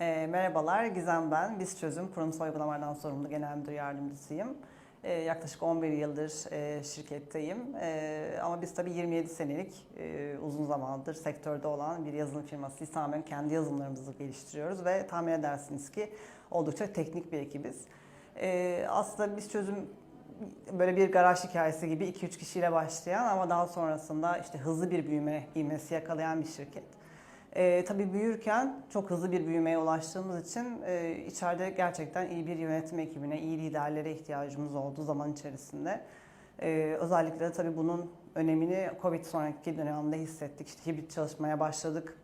E, merhabalar, Gizem ben. Biz Çözüm, kurumsal uygulamalardan sorumlu genel müdür yardımcısıyım. E, yaklaşık 11 yıldır e, şirketteyim. E, ama biz tabii 27 senelik e, uzun zamandır sektörde olan bir yazılım firması Lisamen kendi yazılımlarımızı geliştiriyoruz ve tahmin edersiniz ki oldukça teknik bir ekibiz. E, aslında biz Çözüm böyle bir garaj hikayesi gibi 2-3 kişiyle başlayan ama daha sonrasında işte hızlı bir büyüme ivmesi yakalayan bir şirket. Ee, tabii büyürken çok hızlı bir büyümeye ulaştığımız için e, içeride gerçekten iyi bir yönetim ekibine, iyi liderlere ihtiyacımız oldu zaman içerisinde. Ee, özellikle de tabii bunun önemini Covid sonraki dönemde hissettik. İşte hibrit çalışmaya başladık,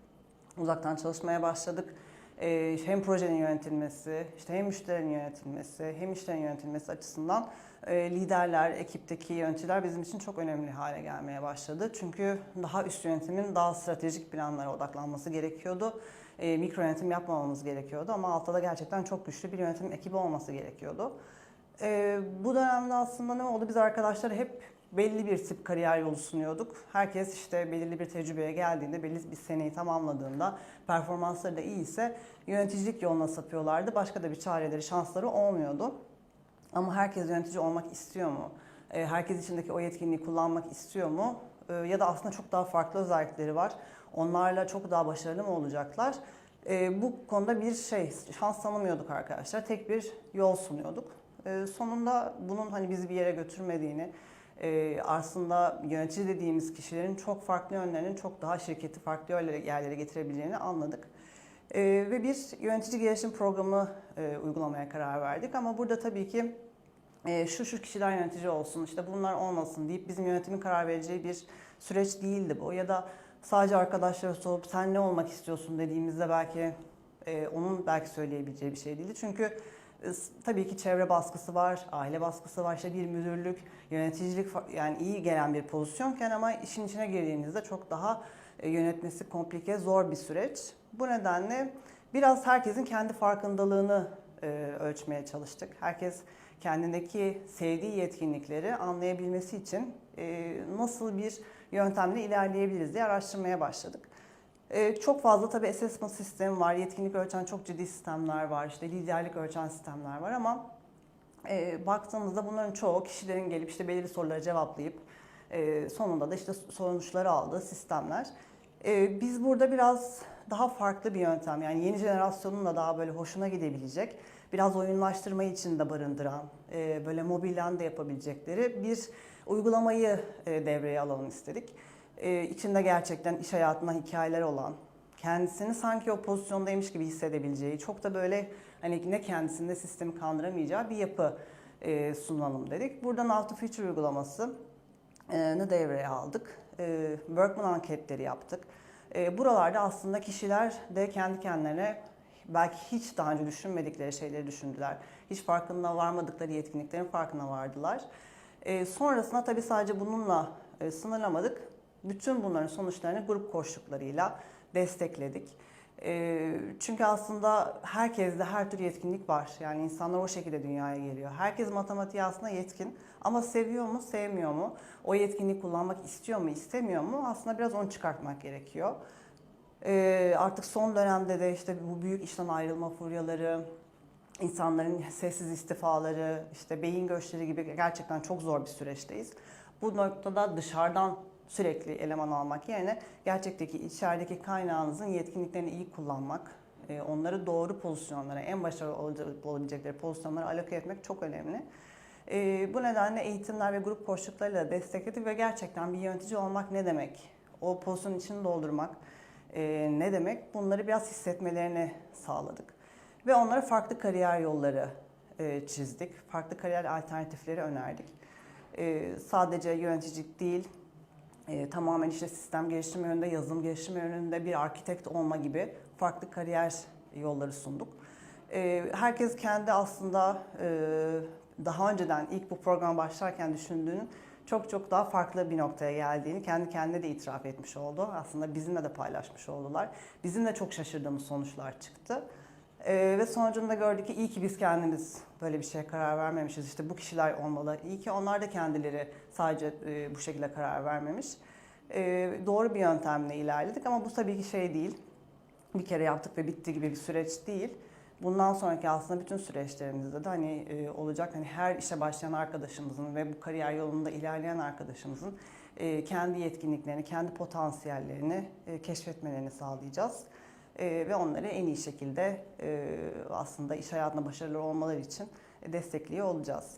uzaktan çalışmaya başladık. Ee, hem projenin yönetilmesi, işte hem müşterinin yönetilmesi, hem işlerin yönetilmesi açısından e, liderler, ekipteki yöneticiler bizim için çok önemli hale gelmeye başladı. Çünkü daha üst yönetimin daha stratejik planlara odaklanması gerekiyordu. E, mikro yönetim yapmamamız gerekiyordu ama altta da gerçekten çok güçlü bir yönetim ekibi olması gerekiyordu. E, bu dönemde aslında ne oldu? Biz arkadaşlar hep belli bir tip kariyer yolu sunuyorduk. Herkes işte belirli bir tecrübeye geldiğinde, belli bir seneyi tamamladığında performansları da iyiyse yöneticilik yoluna sapıyorlardı. Başka da bir çareleri, şansları olmuyordu. Ama herkes yönetici olmak istiyor mu? E, Herkes içindeki o yetkinliği kullanmak istiyor mu? E, Ya da aslında çok daha farklı özellikleri var. Onlarla çok daha başarılı mı olacaklar? E, Bu konuda bir şey, şans tanımıyorduk arkadaşlar. Tek bir yol sunuyorduk. Sonunda bunun hani bizi bir yere götürmediğini, e, aslında yönetici dediğimiz kişilerin çok farklı yönlerinin çok daha şirketi farklı yerlere, getirebileceğini anladık. E, ve bir yönetici gelişim programı e, uygulamaya karar verdik. Ama burada tabii ki e, şu şu kişiler yönetici olsun, işte bunlar olmasın deyip bizim yönetimin karar vereceği bir süreç değildi bu. Ya da sadece arkadaşlara sorup sen ne olmak istiyorsun dediğimizde belki e, onun belki söyleyebileceği bir şey değildi. Çünkü tabii ki çevre baskısı var, aile baskısı var, işte bir müdürlük, yöneticilik yani iyi gelen bir pozisyonken ama işin içine girdiğinizde çok daha e, yönetmesi komplike, zor bir süreç. Bu nedenle biraz herkesin kendi farkındalığını e, ölçmeye çalıştık. Herkes kendindeki sevdiği yetkinlikleri anlayabilmesi için e, nasıl bir yöntemle ilerleyebiliriz diye araştırmaya başladık. E, çok fazla tabii assessment sistemi var, yetkinlik ölçen çok ciddi sistemler var, işte liderlik ölçen sistemler var ama e, baktığımızda bunların çoğu kişilerin gelip işte belirli soruları cevaplayıp e, sonunda da işte sonuçları aldığı sistemler. E, biz burada biraz daha farklı bir yöntem yani yeni jenerasyonun da daha böyle hoşuna gidebilecek, biraz oyunlaştırmayı içinde barındıran, e, böyle mobilden de yapabilecekleri bir uygulamayı e, devreye alalım istedik. E, içinde gerçekten iş hayatına hikayeler olan, kendisini sanki o pozisyondaymış gibi hissedebileceği, çok da böyle hani ne kendisinde sistemi kandıramayacağı bir yapı e, sunalım dedik. Buradan Auto Future uygulaması e, ne devreye aldık. E, workman anketleri yaptık. E, buralarda aslında kişiler de kendi kendilerine belki hiç daha önce düşünmedikleri şeyleri düşündüler. Hiç farkında varmadıkları yetkinliklerin farkına vardılar. E, sonrasında tabii sadece bununla e, sınırlamadık. Bütün bunların sonuçlarını grup koşullarıyla destekledik. E, çünkü aslında herkeste her tür yetkinlik var. Yani insanlar o şekilde dünyaya geliyor. Herkes matematiğe aslında yetkin ama seviyor mu, sevmiyor mu? O yetkinliği kullanmak istiyor mu, istemiyor mu? Aslında biraz onu çıkartmak gerekiyor. E, artık son dönemde de işte bu büyük işten ayrılma furyaları, insanların sessiz istifaları, işte beyin göçleri gibi gerçekten çok zor bir süreçteyiz. Bu noktada dışarıdan sürekli eleman almak yerine gerçekteki içerideki kaynağınızın yetkinliklerini iyi kullanmak, e, onları doğru pozisyonlara, en başarılı olabilecekleri pozisyonlara aloke etmek çok önemli. E, Bu nedenle eğitimler ve grup koçluklarıyla destekledik ve gerçekten bir yönetici olmak ne demek? O pozisyonun içini doldurmak e, ne demek? Bunları biraz hissetmelerini sağladık. Ve onlara farklı kariyer yolları çizdik. Farklı kariyer alternatifleri önerdik. Sadece yöneticilik değil, e, tamamen işte sistem geliştirme yönünde, yazılım geliştirme yönünde bir arkitekt olma gibi farklı kariyer yolları sunduk. E, herkes kendi aslında e, daha önceden ilk bu program başlarken düşündüğünün çok çok daha farklı bir noktaya geldiğini kendi kendine de itiraf etmiş oldu. Aslında bizimle de paylaşmış oldular. Bizim de çok şaşırdığımız sonuçlar çıktı. Ee, ve sonucunda gördük ki iyi ki biz kendimiz böyle bir şeye karar vermemişiz. İşte bu kişiler olmalı. İyi ki onlar da kendileri sadece e, bu şekilde karar vermemiş. Ee, doğru bir yöntemle ilerledik ama bu tabii ki şey değil. bir kere yaptık ve bitti gibi bir süreç değil. Bundan sonraki aslında bütün süreçlerimizde de hani e, olacak hani her işe başlayan arkadaşımızın ve bu kariyer yolunda ilerleyen arkadaşımızın e, kendi yetkinliklerini, kendi potansiyellerini e, keşfetmelerini sağlayacağız. E, ve onları en iyi şekilde e, aslında iş hayatında başarılı olmaları için destekliyor olacağız.